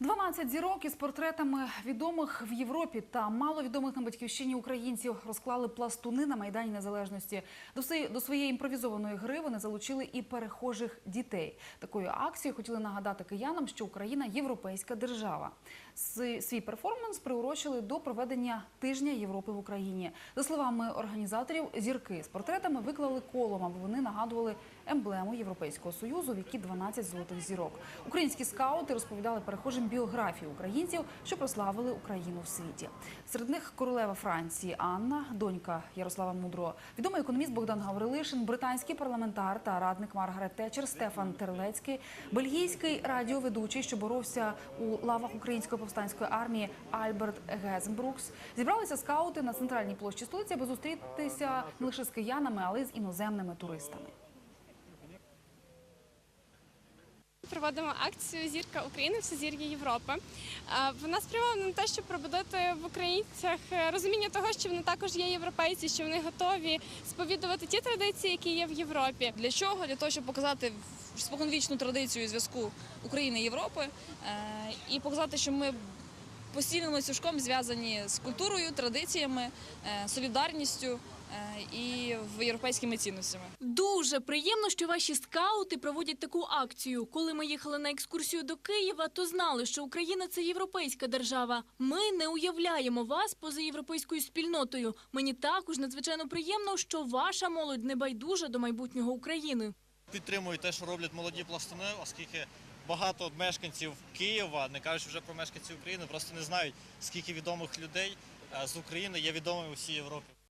12 зірок із портретами відомих в Європі та маловідомих на батьківщині українців розклали пластуни на майдані незалежності. До своєї, імпровізованої гри вони залучили і перехожих дітей. Такою акцією хотіли нагадати киянам, що Україна європейська держава. Свій перформанс приурочили до проведення тижня Європи в Україні. За словами організаторів, зірки з портретами виклали колом, аби вони нагадували емблему Європейського союзу, в якій 12 золотих зірок. Українські скаути розповідали перехожим біографії українців, що прославили Україну в світі. Серед них королева Франції Анна, донька Ярослава Мудрого, відомий економіст Богдан Гаврилишин, британський парламентар та радник Маргарет Тетчер Стефан Терлецький, бельгійський радіоведучий, що боровся у лавах української повстанської армії Альберт Гезенбрукс. Зібралися скаути на центральній площі столиці, аби зустрітися не лише з киянами, але й з іноземними туристами. Проводимо акцію Зірка України Всезір'я Європи. Е, Вона спрямована на те, щоб пробудити в українцях е, розуміння того, що вони також є європейці, що вони готові сповідувати ті традиції, які є в Європі. Для чого? Для того, щоб показати споконвічну традицію зв'язку України і Європи е, і показати, що ми постійним ланцюжком зв'язані з культурою, традиціями, е, солідарністю е, і в- європейськими цінностями. Дуже приємно, що ваші скаути проводять таку акцію. Коли ми їхали на екскурсію до Києва, то знали, що Україна це європейська держава. Ми не уявляємо вас поза європейською спільнотою. Мені також надзвичайно приємно, що ваша молодь не байдужа до майбутнього України. Підтримую те, що роблять молоді пластуни, оскільки багато мешканців Києва, не кажучи вже про мешканців України, просто не знають, скільки відомих людей е, з України є відомими у всій Європі.